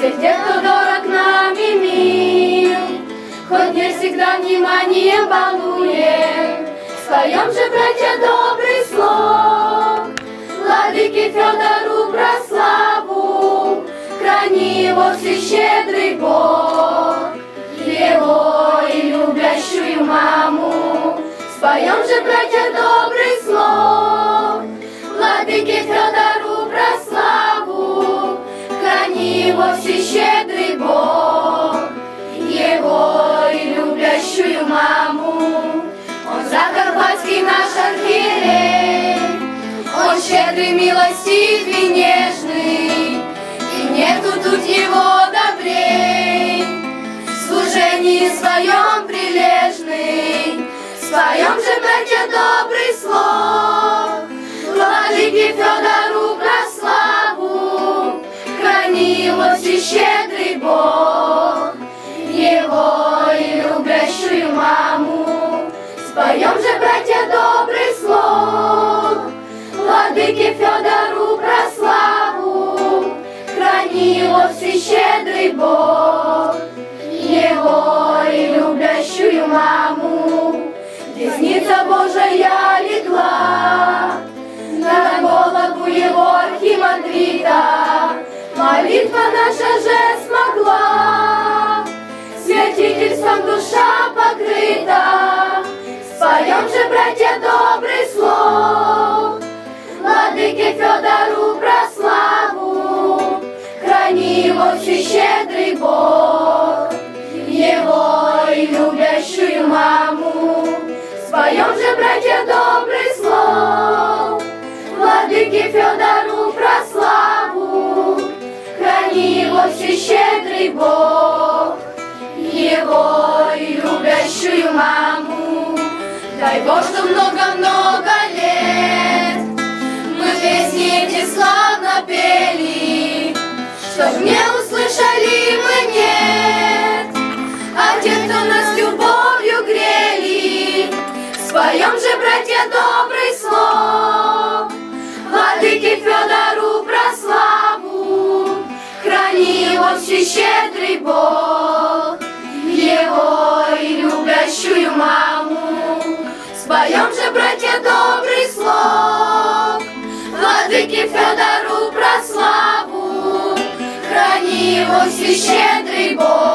всех тех, кто дорог нам и мил. Хоть не всегда внимание балуем. споем же, братья, добрый слог. Владыке Федору прославу, храни его всещедрый Бог. Его и любящую маму, споем же, братья, добрый слог. Владыке Федору Храни его всещедрый Бог, Его и любящую маму. Он закарпатский наш архиерей, Он щедрый, милостив и нежный, И нету тут его добрей. В служении своем прилежный, Споем же, братья, добрый слог, Владыке Федору Его и любящую маму. Споем же, братья, добрый слог, Владыке Федору про славу, Храни его всещедрый Бог, Его и любящую маму. Десница Божия легла на голову его архимандрита. Молитва наша же смогла, Братья, добрый слог, Владыке Федору про славу, Храни его щедрый Бог, Его и любящую маму. Споем же, братья, добрый слог, Владыке Федору про славу, Храни его щедрый Бог, Его Дай Бог, что много-много лет Мы песни эти славно пели, Чтоб не услышали мы нет, А те, кто нас любовью грели, Споем же, братья, добрый слог, Владыке Федору про славу, Храни его щедрый Его щедрый Бог.